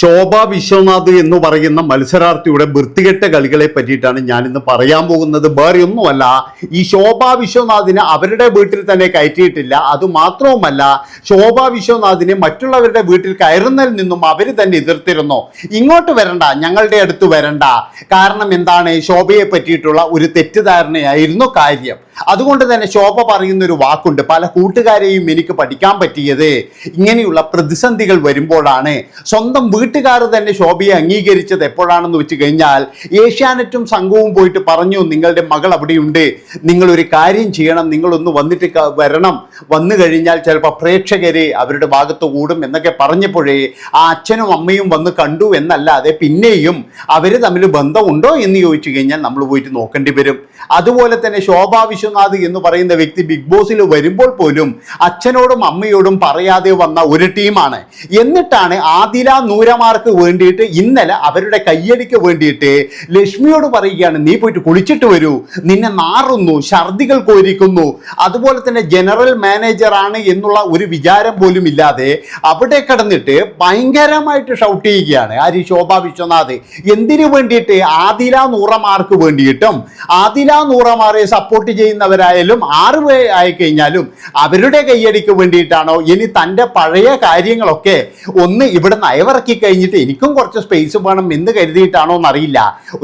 ശോഭ വിശ്വനാഥ് എന്ന് പറയുന്ന മത്സരാർത്ഥിയുടെ വൃത്തികെട്ട കളികളെ പറ്റിയിട്ടാണ് ഞാൻ ഇന്ന് പറയാൻ പോകുന്നത്. വേറെ ഒന്നുമല്ല ഈ ശോഭ വിശ്വനാഥിനെ അവരുടെ വീട്ടിൽ തന്നെ കയറ്റിയിട്ടില്ല. അത് മാത്രവുമല്ല ശോഭ വിശ്വനാഥിനെ മറ്റുള്ളവരുടെ വീട്ടിൽ കയറുന്നതിൽ നിന്നും അവർ തന്നെ എതിർത്തിരുന്നു. ഇങ്ങോട്ട് വരണ്ട ഞങ്ങളുടെ അടുത്ത് വരണ്ട. കാരണം എന്താണ്? ശോഭയെ പറ്റിയിട്ടുള്ള ഒരു തെറ്റിദ്ധാരണയായിരുന്നു കാര്യം. അതുകൊണ്ട് തന്നെ ശോഭ പറയുന്ന ഒരു വാക്കുണ്ട്. പല കൂട്ടുകാരെയും എനിക്ക് പഠിക്കാൻ പറ്റിയത്. ഇങ്ങനെയുള്ള പ്രതിസന്ധികൾ വരുമ്പോഴാണ്. സ്വന്തം വീട്ടുകാർ തന്നെ ശോഭയെ അംഗീകരിച്ചത് എപ്പോഴാണെന്ന് വെച്ച് കഴിഞ്ഞാൽ ഏഷ്യാനെറ്റും സംഘവും പോയിട്ട് പറഞ്ഞു നിങ്ങളുടെ മകൾ അവിടെയുണ്ട്. നിങ്ങളൊരു കാര്യം ചെയ്യണം. നിങ്ങളൊന്ന് വന്നിട്ട് വരണം. വന്നു കഴിഞ്ഞാൽ ചിലപ്പോൾ പ്രേക്ഷകരെ അവരുടെ ഭാഗത്ത് കൂടും എന്നൊക്കെ പറഞ്ഞപ്പോഴേ ആ അച്ഛനും അമ്മയും വന്ന് കണ്ടു എന്നല്ലാതെ പിന്നെയും അവർ തമ്മിൽ ബന്ധമുണ്ടോ എന്ന് ചോദിച്ചു കഴിഞ്ഞാൽ നമ്മൾ പോയിട്ട് നോക്കേണ്ടി വരും. അതുപോലെ തന്നെ ശോഭാ വിശ്വനാഥ് എന്ന് പറയുന്ന വ്യക്തി ബിഗ് ബോസിൽ വരുമ്പോൾ പോലും അച്ഛനോടും അമ്മയോടും പറയാതെ വന്ന ഒരു ടീമാണ്. എന്നിട്ടാണ് ആദില നൂരമാർക്ക് വേണ്ടിയിട്ട് ഇന്നലെ അവരുടെ കയ്യടിക്ക് വേണ്ടിയിട്ട് ലക്ഷ്മിയോട് പറയുകയാണ് നീ പോയിട്ട് കുളിച്ചിട്ട് വരൂ. നിന്നെ നാറുന്നു ഛർദികൾ കോരിക്കുന്നു അതുപോലെ തന്നെ ജനറൽ മാനേജർ ആണ് എന്നുള്ള ഒരു വിചാരം പോലും ഇല്ലാതെ അവിടെ കടന്നിട്ട് ഭയങ്കരമായിട്ട് ഷൗട്ട് ചെയ്യുകയാണ്. ആര്? ശോഭാ വിശ്വനാഥ്. എന്തിനു വേണ്ടിയിട്ട്? ആദില നൂറമാർക്ക് വേണ്ടിയിട്ടും. ആദില നൂറമാരെ സപ്പോർട്ട് ചെയ്യുന്നവരായാലും ആറ് പേ ആയി കഴിഞ്ഞാലും അവരുടെ കയ്യടിക്ക് വേണ്ടിയിട്ടാണോ ഇനി തന്റെ പഴയ കാര്യങ്ങളൊക്കെ ഒന്ന് ഇവിടെ നയവിറക്കി കഴിഞ്ഞിട്ട് എനിക്കും കുറച്ച് സ്പേസ് വേണം എന്ന് കരുതിയിട്ടാണോ എന്നറിയില്ല.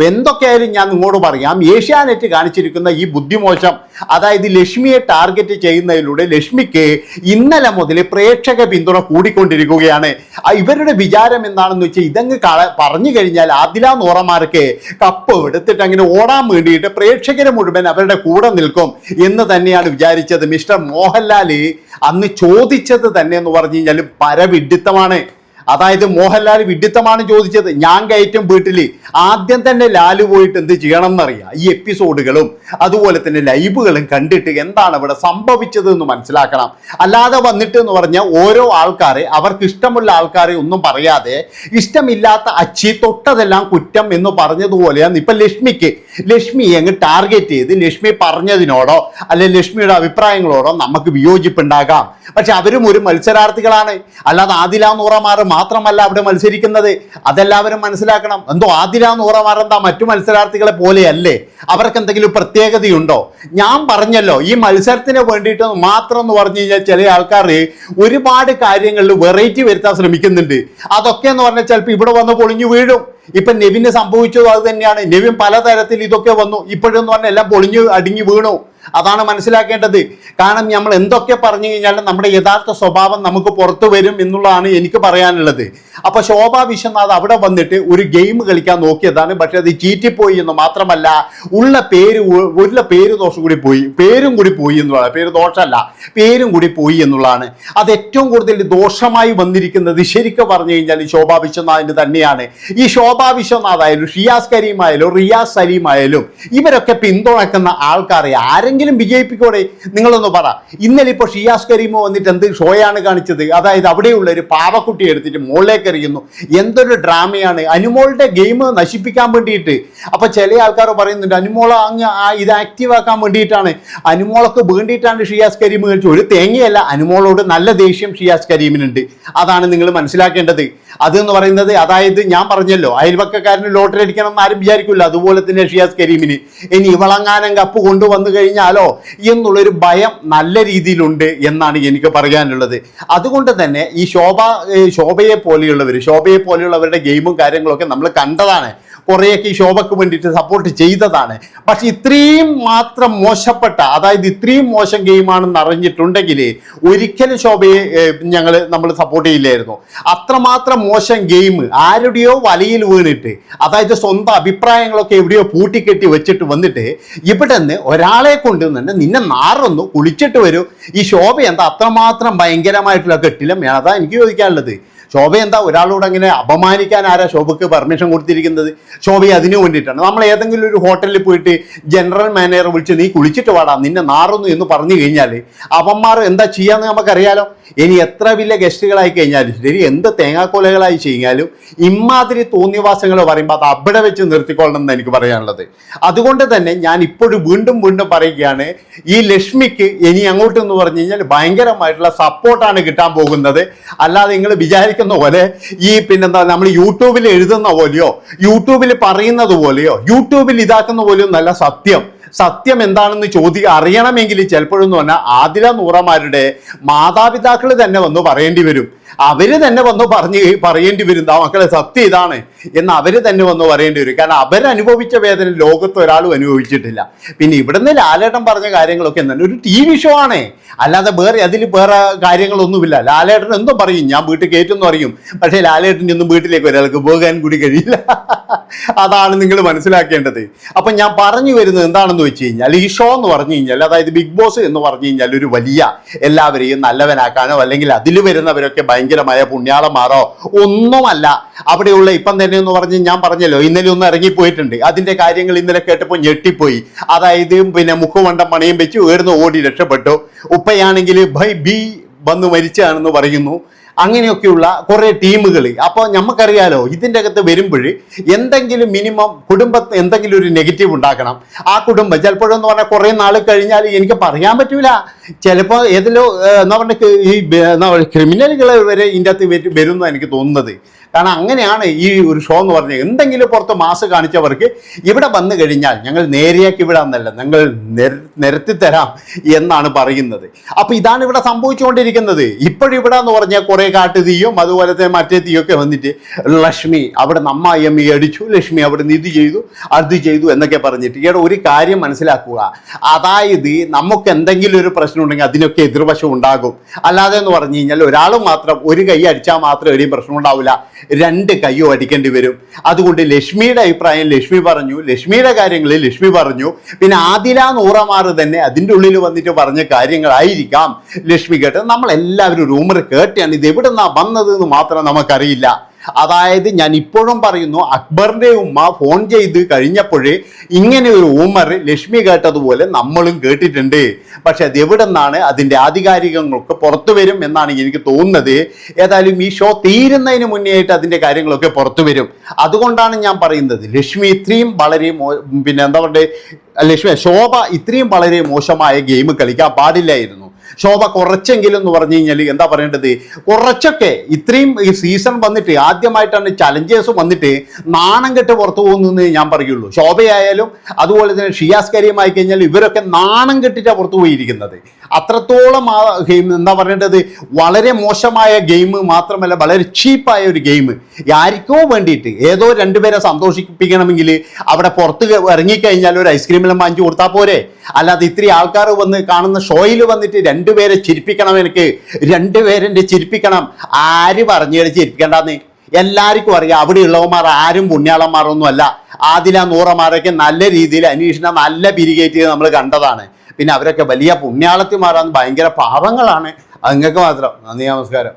എന്തൊക്കെയായാലും ഞാൻ നിങ്ങളോട് പറയാം. ഏഷ്യാനെറ്റ് കാണിച്ചിരിക്കുന്ന ഈ ബുദ്ധിമോശം അതായത് ലക്ഷ്മിയെ ടാർഗറ്റ് ചെയ്യുന്നതിലൂടെ ലക്ഷ്മിക്ക് ഇന്നലെ മുതൽ പ്രേക്ഷക പിന്തുണ കൂടിക്കൊണ്ടിരിക്കുകയാണ്. ഇവരുടെ വിചാരം എന്താണെന്ന് വെച്ചാൽ ഇതങ്ങ് പറഞ്ഞു കഴിഞ്ഞാൽ ആദില നോറമാർക്ക് കപ്പ് എടുത്തിട്ട് അങ്ങനെ ഓടാൻ വേണ്ടിയിട്ട് പ്രേക്ഷകരെ മുഴുവൻ അവരുടെ കൂടെ നിൽക്കും. എന്ന് തന്നെയാണ് വിചാരിച്ചത്. മിസ്റ്റർ മോഹൻലാൽ അന്ന് ചോദിച്ചത് തന്നെ എന്ന് പറഞ്ഞു കഴിഞ്ഞാൽ പരവിഡിത്തമാണ്. അതായത് മോഹൻലാൽ വിഡിത്തമാണ് ചോദിച്ചത് ഞാൻ കയറ്റും വീട്ടിൽ ആദ്യം തന്നെ ലാലു പോയിട്ട് എന്ത് ചെയ്യണം എന്നറിയാം. ഈ എപ്പിസോഡുകളും അതുപോലെ തന്നെ ലൈവുകളും കണ്ടിട്ട് എന്താണ് ഇവിടെ സംഭവിച്ചത് എന്ന് മനസ്സിലാക്കണം. അല്ലാതെ വന്നിട്ട് എന്ന് പറഞ്ഞാൽ ഓരോ ആൾക്കാരെ അവർക്ക് ഇഷ്ടമുള്ള ആൾക്കാരെ ഒന്നും പറയാതെ ഇഷ്ടമില്ലാത്ത അച്ചി തൊട്ടതെല്ലാം കുറ്റം എന്ന് പറഞ്ഞതുപോലെയാണ് ഇപ്പൊ ലക്ഷ്മിക്ക്. ലക്ഷ്മി അങ്ങ് ടാർഗറ്റ് ചെയ്ത് ലക്ഷ്മി പറഞ്ഞതിനോടോ അല്ലെ ലക്ഷ്മിയുടെ അഭിപ്രായങ്ങളോടോ നമുക്ക് വിയോജിപ്പുണ്ടാകാം. പക്ഷെ അവരും ഒരു മത്സരാർത്ഥികളാണ്. അല്ലാതെ ആദിലാ നൂറമാർ മാത്രമല്ല അവിടെ മത്സരിക്കുന്നത്. അതെല്ലാവരും മനസ്സിലാക്കണം. എന്തോ ആതിര നൂറമാർ എന്താ മറ്റു മത്സരാർത്ഥികളെ പോലെയല്ലേ? അവർക്ക് എന്തെങ്കിലും പ്രത്യേകതയുണ്ടോ? ഞാൻ പറഞ്ഞല്ലോ ഈ മത്സരത്തിന് വേണ്ടിയിട്ട് മാത്രം എന്ന് പറഞ്ഞു കഴിഞ്ഞാൽ ചില ആൾക്കാർ ഒരുപാട് കാര്യങ്ങളിൽ വെറൈറ്റി വരുത്താൻ ശ്രമിക്കുന്നുണ്ട്. അതൊക്കെ എന്ന് പറഞ്ഞാൽ ചിലപ്പോൾ ഇവിടെ വന്ന് പൊളിഞ്ഞു വീഴും. ഇപ്പൊ നെവിന് സംഭവിച്ചതും അത് തന്നെയാണ്. നെവിൻ പലതരത്തിൽ ഇതൊക്കെ വന്നു. ഇപ്പോഴെന്ന് പറഞ്ഞാൽ എല്ലാം പൊളിഞ്ഞു അടിഞ്ഞു വീണു. അതാണ് മനസ്സിലാക്കേണ്ടത്. കാരണം നമ്മൾ എന്തൊക്കെ പറഞ്ഞു കഴിഞ്ഞാലും നമ്മുടെ യഥാർത്ഥ സ്വഭാവം നമുക്ക് പുറത്തു വരും എന്നുള്ളതാണ് എനിക്ക് പറയാനുള്ളത്. അപ്പൊ ശോഭ വിശ്വനാഥ് അവിടെ വന്നിട്ട് ഒരു ഗെയിം കളിക്കാൻ നോക്കിയതാണ്. പക്ഷെ അത് ചീറ്റിപ്പോയി എന്ന് മാത്രമല്ല ഉള്ള പേര് ഉള്ള പേര് ദോഷം കൂടി പോയി. പേരും കൂടി പോയി എന്നുള്ളതാണ്. പേര് ദോഷമല്ല പേരും കൂടി പോയി എന്നുള്ളതാണ്. അത് ഏറ്റവും കൂടുതൽ ദോഷമായി വന്നിരിക്കുന്നത് ശരിക്കും പറഞ്ഞു കഴിഞ്ഞാൽ ശോഭാ വിശ്വനാഥിന് തന്നെയാണ്. ഈ ശോഭ വിശ്വനാഥ് ആയാലും ഷിയാസ് റിയാസ് സലീം ഇവരൊക്കെ പിന്തുണക്കുന്ന ആൾക്കാരെ ആരെങ്കിലും വിജയിപ്പിക്കോടെ? നിങ്ങളൊന്ന് പറ. ഇന്നലെ ഇപ്പോൾ ഷിയാസ് കരീമോ വന്നിട്ട് എന്ത് ഷോയാണ് കാണിച്ചത്? അതായത് അവിടെയുള്ള ഒരു പാവക്കുട്ടി എടുത്തിട്ട് മുകളിലേക്ക് എറിയുന്നു. എന്തൊരു ഡ്രാമയാണ്. അനുമോളുടെ ഗെയിം നശിപ്പിക്കാൻ വേണ്ടിയിട്ട്. അപ്പോൾ ചില ആൾക്കാർ പറയുന്നുണ്ട് അനുമോള അങ്ങ് ഇത് ആക്റ്റീവ് ആക്കാൻ വേണ്ടിയിട്ടാണ്. അനുമോളൊക്കെ വേണ്ടിയിട്ടാണ് ഷിയാസ് കരീം കഴിച്ചു ഒരു തേങ്ങയല്ല അനുമോളോട് നല്ല ദേഷ്യം ഷിയാസ് കരീമിനുണ്ട്. അതാണ് നിങ്ങൾ മനസ്സിലാക്കേണ്ടത്. അതെന്ന് പറയുന്നത് അതായത് ഞാൻ പറഞ്ഞല്ലോ അയൽവക്കക്കാരന് ലോട്ടറി അടിക്കണം എന്ന് ആരും വിചാരിക്കില്ല അതുപോലെ തന്നെ ഷിയാസ് കരീമിന്. ഇനി ഇവളങ്ങാനം കപ്പ് കൊണ്ടുവന്നു കഴിഞ്ഞാലോ എന്നുള്ളൊരു ഭയം നല്ല രീതിയിലുണ്ട് എന്നാണ് എനിക്ക് പറയാനുള്ളത്. അതുകൊണ്ട് തന്നെ ഈ ശോഭ ശോഭയെ പോലെയുള്ളവർ ശോഭയെ പോലെയുള്ളവരുടെ ഗെയിമും കാര്യങ്ങളൊക്കെ നമ്മൾ കണ്ടതാണ്. കുറേയൊക്കെ ഈ ശോഭയ്ക്ക് വേണ്ടിയിട്ട് സപ്പോർട്ട് ചെയ്തതാണ്. പക്ഷെ ഇത്രയും മാത്രം മോശപ്പെട്ട അതായത് ഇത്രയും മോശം ഗെയിമാണെന്ന് അറിഞ്ഞിട്ടുണ്ടെങ്കിൽ ഒരിക്കലും ശോഭയെ ഞങ്ങൾ നമ്മൾ സപ്പോർട്ട് ചെയ്യില്ലായിരുന്നു. അത്രമാത്രം മോശം ഗെയിം ആരുടെയോ വലയിൽ വീണിട്ട് അതായത് സ്വന്തം അഭിപ്രായങ്ങളൊക്കെ എവിടെയോ പൂട്ടിക്കെട്ടി വെച്ചിട്ട് വന്നിട്ട് ഇവിടെ നിന്ന് ഒരാളെ കൊണ്ട് തന്നെ നിന്നെ നാറൊന്നു കുളിച്ചിട്ട് വരൂ. ഈ ശോഭ എന്താ അത്രമാത്രം ഭയങ്കരമായിട്ടുള്ള കെട്ടിലും? അതാ എനിക്ക് ചോദിക്കാനുള്ളത്. ശോഭ എന്താ ഒരാളോട് അങ്ങനെ അപമാനിക്കാൻ ആരാ ശോഭയ്ക്ക് പെർമിഷൻ കൊടുത്തിരിക്കുന്നത്? ശോഭ അതിനു വേണ്ടിയിട്ടാണ്. നമ്മൾ ഏതെങ്കിലും ഒരു ഹോട്ടലിൽ പോയിട്ട് ജനറൽ മാനേജർ വിളിച്ച് നീ കുളിച്ചിട്ട് വാടാ നിന്നെ നാറുന്നു എന്ന് പറഞ്ഞു കഴിഞ്ഞാൽ അവന്മാർ എന്താ ചെയ്യാന്ന് നമുക്കറിയാലോ? ഇനി എത്ര വലിയ ഗസ്റ്റുകളായി കഴിഞ്ഞാലും ശരി എന്ത് തേങ്ങാക്കൊലകളായി ചെയ്യാലും ഇമാതിരി തോന്നിവാസങ്ങൾ പറയുമ്പോൾ അത് അവിടെ വെച്ച് നിർത്തിക്കൊള്ളണം എന്ന് എനിക്ക് പറയാനുള്ളത്. അതുകൊണ്ട് തന്നെ ഞാൻ ഇപ്പോഴും വീണ്ടും വീണ്ടും പറയുകയാണ് ഈ ലക്ഷ്മിക്ക് ഇനി അങ്ങോട്ട് എന്ന് പറഞ്ഞു കഴിഞ്ഞാൽ ഭയങ്കരമായിട്ടുള്ള സപ്പോർട്ടാണ് കിട്ടാൻ പോകുന്നത്. അല്ലാതെ നിങ്ങൾ വിചാരിക്കും വിചാരിക്കുന്ന പോലെ ഈ പിന്നെന്താ നമ്മൾ യൂട്യൂബിൽ എഴുതുന്ന പോലെയോ യൂട്യൂബിൽ പറയുന്നത് പോലെയോ യൂട്യൂബിൽ ഇതാക്കുന്ന പോലെയോ നല്ല സത്യം. സത്യം എന്താണെന്ന് ചോദി അറിയണമെങ്കിൽ ചിലപ്പോഴെന്ന് പറഞ്ഞാൽ ആദില നൂറമാരുടെ മാതാപിതാക്കൾ തന്നെ വന്ന് പറയേണ്ടി വരും. അവർ തന്നെ വന്ന് പറഞ്ഞ് പറയേണ്ടി വരും. ആ മക്കളെ സത്യം ഇതാണ് എന്ന് അവർ തന്നെ വന്ന് പറയേണ്ടി വരും. കാരണം അവരനുഭവിച്ച വേദന ലോകത്ത് ഒരാളും അനുഭവിച്ചിട്ടില്ല. പിന്നെ ഇവിടുന്ന് ലാലേട്ടൻ പറഞ്ഞ കാര്യങ്ങളൊക്കെ എന്താണ് ഒരു ടി വി ഷോ ആണേ. അല്ലാതെ വേറെ അതിൽ വേറെ കാര്യങ്ങളൊന്നുമില്ല. ലാലേട്ടൻ എന്തും പറയും ഞാൻ വീട്ടിൽ കയറ്റുമെന്ന് അറിയും പക്ഷേ ലാലേട്ടൻ ഒന്നും വീട്ടിലേക്ക് ഒരാൾക്ക് പോകാൻ കൂടി കഴിയില്ല. അതാണ് നിങ്ങൾ മനസ്സിലാക്കേണ്ടത്. അപ്പം ഞാൻ പറഞ്ഞു വരുന്നത് എന്താണെന്ന് വെച്ച് കഴിഞ്ഞാൽ ഈ ഷോ എന്ന് പറഞ്ഞു കഴിഞ്ഞാൽ അതായത് ബിഗ് ബോസ് എന്ന് പറഞ്ഞു കഴിഞ്ഞാൽ ഒരു വലിയ എല്ലാവരെയും നല്ലവനാക്കാനോ അല്ലെങ്കിൽ അതിൽ വരുന്നവരൊക്കെ ഭയങ്കരമായ പുണ്യാളന്മാരോ ഒന്നുമല്ല. അവിടെയുള്ള ഇപ്പം തന്നെ എന്ന് പറഞ്ഞ് ഞാൻ പറഞ്ഞല്ലോ ഇന്നലെ ഒന്ന് ഇറങ്ങിപ്പോയിട്ടുണ്ട്. അതിന്റെ കാര്യങ്ങൾ ഇന്നലെ കേട്ടപ്പോൾ ഞെട്ടിപ്പോയി. അതായത് പിന്നെ മുക്കുവണ്ടം പണയും വെച്ച് ഉയർന്ന് ഓടി രക്ഷപ്പെട്ടു. ഉപ്പയാണെങ്കിൽ ബൈ ബി വന്ന് മരിച്ചാണെന്ന് പറയുന്നു. അങ്ങനെയൊക്കെയുള്ള കുറേ ടീമുകൾ. അപ്പോൾ നമുക്കറിയാലോ ഇതിന്റെ അകത്ത് വരുമ്പോൾ എന്തെങ്കിലും മിനിമം കുടുംബത്തെ എന്തെങ്കിലും ഒരു നെഗറ്റീവ് ഉണ്ടാക്കണം. ആ കുടുംബം ചിലപ്പോഴെന്ന് പറഞ്ഞാൽ കുറേ നാൾ കഴിഞ്ഞാൽ എനിക്ക് പറയാൻ പറ്റൂല. ചിലപ്പോൾ ഏതിലോ എന്താ പറയുക ഈ എന്താ പറയുക ക്രിമിനലുകൾ വരെ ഇതിന്റെ അകത്ത് വരും- വരുമെന്ന് എനിക്ക് തോന്നുന്നത്. കാരണം അങ്ങനെയാണ് ഈ ഒരു ഷോ എന്ന് പറഞ്ഞത് എന്തെങ്കിലും പുറത്ത് മാസ് കാണിച്ചവർക്ക് ഇവിടെ വന്നു കഴിഞ്ഞാൽ ഞങ്ങൾ നേരെയാക്കി വിടാന്നല്ല ഞങ്ങൾ നിര- നിരത്തി തരാം എന്നാണ് പറയുന്നത്. അപ്പൊ ഇതാണ് ഇവിടെ സംഭവിച്ചുകൊണ്ടിരിക്കുന്നത്. ഇപ്പോഴിവിടെ എന്ന് പറഞ്ഞാൽ കുറെ കാട്ടു തീയും അതുപോലത്തെ മറ്റേ തീയൊക്കെ വന്നിട്ട് ലക്ഷ്മി അവിടെ നമ്മ അമ്മി അടിച്ചു ലക്ഷ്മി അവിടെ നിധി ചെയ്തു അത് ചെയ്തു എന്നൊക്കെ പറഞ്ഞിട്ട്. ഇവിടെ ഒരു കാര്യം മനസ്സിലാക്കുക. അതായത് നമുക്ക് എന്തെങ്കിലും ഒരു പ്രശ്നം ഉണ്ടെങ്കിൽ അതിനൊക്കെ എതിർവശം ഉണ്ടാകും. അല്ലാതെ എന്ന് പറഞ്ഞു കഴിഞ്ഞാൽ ഒരാൾ മാത്രം ഒരു കൈ അടിച്ചാൽ മാത്രം എവിടെയും പ്രശ്നം ഉണ്ടാവില്ല. രണ്ട് കൈയോ അടിക്കേണ്ടി വരും. അതുകൊണ്ട് ലക്ഷ്മിയുടെ അഭിപ്രായം ലക്ഷ്മി പറഞ്ഞു ലക്ഷ്മിയുടെ കാര്യങ്ങളിൽ ലക്ഷ്മി പറഞ്ഞു. പിന്നെ ആദില നൂറമാറ് തന്നെ അതിന്റെ ഉള്ളിൽ വന്നിട്ട് പറഞ്ഞ കാര്യങ്ങളായിരിക്കാം. ലക്ഷ്മി കേട്ടത് നമ്മളെല്ലാവരും റൂമർ കേട്ടാണ് ഇത് എവിടെ നിന്നാ വന്നത് എന്ന് മാത്രം നമുക്കറിയില്ല. അതായത് ഞാൻ ഇപ്പോഴും പറയുന്നു അക്ബറിന്റെ ഉമ്മ ഫോൺ ചെയ്ത് കഴിഞ്ഞപ്പോഴേ ഇങ്ങനെ ഒരു ഉമർ ലക്ഷ്മി കേട്ടതുപോലെ നമ്മളും കേട്ടിട്ടുണ്ട്. പക്ഷെ അത് എവിടെ നിന്നാണ് അതിന്റെ ആധികാരികങ്ങളൊക്കെ പുറത്തു വരും എന്നാണ് എനിക്ക് തോന്നുന്നത്. ഏതായാലും ഈ ഷോ തീരുന്നതിന് മുന്നേ ആയിട്ട് അതിന്റെ കാര്യങ്ങളൊക്കെ പുറത്തു വരും. അതുകൊണ്ടാണ് ഞാൻ പറയുന്നത് ലക്ഷ്മി ഇത്രയും വളരെ പിന്നെ എന്താ പറയുക ലക്ഷ്മി ശോഭ ഇത്രയും വളരെ മോശമായ ഗെയിം കളിക്കാൻ പാടില്ലായിരുന്നു. ശോഭ കുറച്ചെങ്കിലും എന്ന് പറഞ്ഞു കഴിഞ്ഞാൽ എന്താ പറയേണ്ടത്? കുറച്ചൊക്കെ ഇത്രയും ഈ സീസൺ വന്നിട്ട് ആദ്യമായിട്ടാണ് ചലഞ്ചേഴ്സ് വന്നിട്ട് നാണം കെട്ട് പുറത്തു പോകുന്നതെന്ന് ഞാൻ പറയുള്ളൂ. ശോഭയായാലും അതുപോലെ തന്നെ ഷിയാസ് കഴിഞ്ഞാൽ ഇവരൊക്കെ നാണം കെട്ടിട്ടാണ് പുറത്തു പോയിരിക്കുന്നത്. അത്രത്തോളം ആ ഗെയിം എന്താ പറയേണ്ടത്? വളരെ മോശമായ ഗെയിം മാത്രമല്ല വളരെ ചീപ്പായ ഒരു ഗെയിം. ആർക്കോ വേണ്ടിയിട്ട് ഏതോ രണ്ടുപേരെ സന്തോഷിപ്പിക്കണമെങ്കിൽ അവിടെ പുറത്ത് ഇറങ്ങിക്കഴിഞ്ഞാൽ ഒരു ഐസ്ക്രീമെല്ലാം വാങ്ങിച്ചു കൊടുത്താൽ പോരെ. അല്ലാതെ ഇത്രയും ആൾക്കാർ വന്ന് കാണുന്ന ഷോയിൽ വന്നിട്ട് രണ്ടുപേരെ ചിരിപ്പിക്കണം എനിക്ക്. രണ്ടുപേരെ ചിരിപ്പിക്കണം. ആര് പറഞ്ഞു ചിരിപ്പിക്കണ്ടെന്ന്? എല്ലാവർക്കും അറിയാം. അവിടെ ഉള്ളവന്മാർ ആരും പുണ്യാളന്മാരൊന്നും അല്ല ആദില നൂറമാരൊക്കെ നല്ല രീതിയിൽ അന്വേഷണം നല്ല പിരികേറ്റ് നമ്മൾ കണ്ടതാണ്. പിന്നെ അവരൊക്കെ വലിയ പുണ്യാളത്തിമാരാണ് ഭയങ്കര പാപങ്ങളാണ് അങ്ങക്ക് മാത്രം നന്ദി നമസ്കാരം.